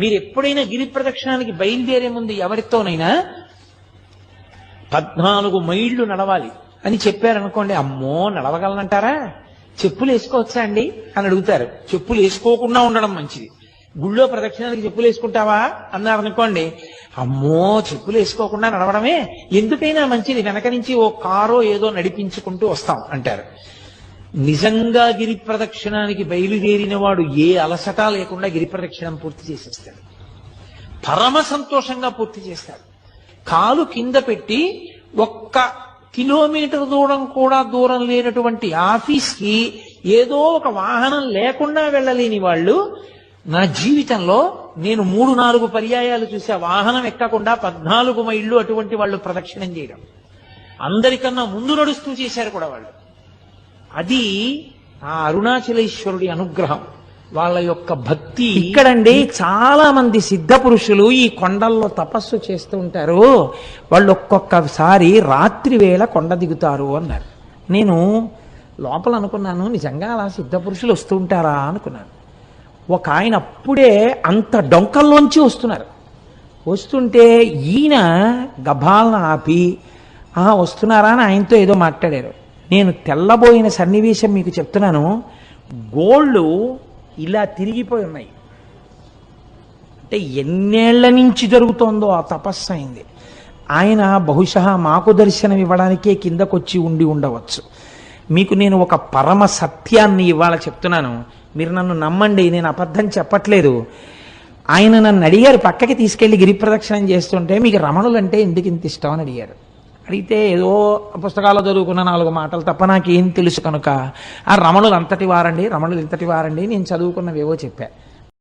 మీరు ఎప్పుడైనా గిరి ప్రదక్షిణానికి బయలుదేరే ముందు ఎవరితోనైనా పద్నాలుగు మైళ్ళు నడవాలి అని చెప్పారనుకోండి అమ్మో నడవగలనంటారా? చెప్పులు వేసుకోవచ్చా అండి? అని అడుగుతారు. చెప్పులు వేసుకోకుండా ఉండడం మంచిది. గుళ్ళో ప్రదక్షిణానికి చెప్పులు వేసుకుంటావా? అన్నారు అనుకోండి అమ్మో చెప్పులు వేసుకోకుండా నడవడమే. ఎందుకైనా మంచిది వెనక నుంచి ఓ కారో ఏదో నడిపించుకుంటూ వస్తాం అంటారు. నిజంగా గిరి ప్రదక్షిణానికి బయలుదేరిన వాడు ఏ అలసట లేకుండా గిరి ప్రదక్షిణం పూర్తి చేసేస్తాడు. పరమ సంతోషంగా పూర్తి చేస్తాడు. కాలు కింద పెట్టి ఒక్క కిలోమీటర్ దూరం కూడా దూరం లేనటువంటి ఆఫీస్కి ఏదో ఒక వాహనం లేకుండా వెళ్ళలేని వాళ్ళు నా జీవితంలో నేను మూడు నాలుగు పర్యాయాలు చూసే వాహనం ఎక్కకుండా పద్నాలుగు మైళ్ళు అటువంటి వాళ్ళు ప్రదక్షిణం చేయడం. అందరికన్నా ముందు నడుస్తూ చేశారు కూడా వాళ్ళు. అది ఆ అరుణాచలేశ్వరుడి అనుగ్రహం. వాళ్ళ యొక్క భక్తి. ఇక్కడండి చాలా మంది సిద్ధ పురుషులు ఈ కొండల్లో తపస్సు చేస్తూ ఉంటారు. వాళ్ళు ఒక్కొక్కసారి రాత్రి వేళ కొండ దిగుతారు అన్నారు. నేను లోపల అనుకున్నాను నిజంగా అలా సిద్ధ పురుషులు వస్తూ ఉంటారా అనుకున్నాను. ఒక ఆయన అప్పుడే అంత డొంకల్లోంచి వస్తున్నారు. వస్తుంటే ఈయన గభాలను ఆపి ఆ వస్తున్నారా? అని ఆయనతో ఏదో మాట్లాడారు. నేను తెల్లబోయిన సన్నివేశం మీకు చెప్తున్నాను. గోళ్ళు ఇలా తిరిగిపోయి ఉన్నాయి. అంటే ఎన్నేళ్ళ నుంచి జరుగుతోందో ఆ తపస్సు అయింది. ఆయన బహుశా మాకు దర్శనం ఇవ్వడానికే కిందకొచ్చి ఉండి ఉండవచ్చు. మీకు నేను ఒక పరమ సత్యాన్ని ఇవాళ చెప్తున్నాను. మీరు నన్ను నమ్మండి నేను అబద్ధం చెప్పట్లేదు. ఆయన నన్ను అడిగారు పక్కకి తీసుకెళ్ళి గిరి ప్రదక్షిణం చేస్తుంటే మీకు రమణులంటే ఎందుకు ఇంత ఇష్టం అని అడిగారు. అడిగితే ఏదో పుస్తకాల్లో చదువుకున్న నాలుగు మాటలు తప్ప నాకేం తెలుసు కనుక ఆ రమణులు అంతటి వారండి రమణులు ఇంతటి వారండి నేను చదువుకున్నవేవో చెప్పా.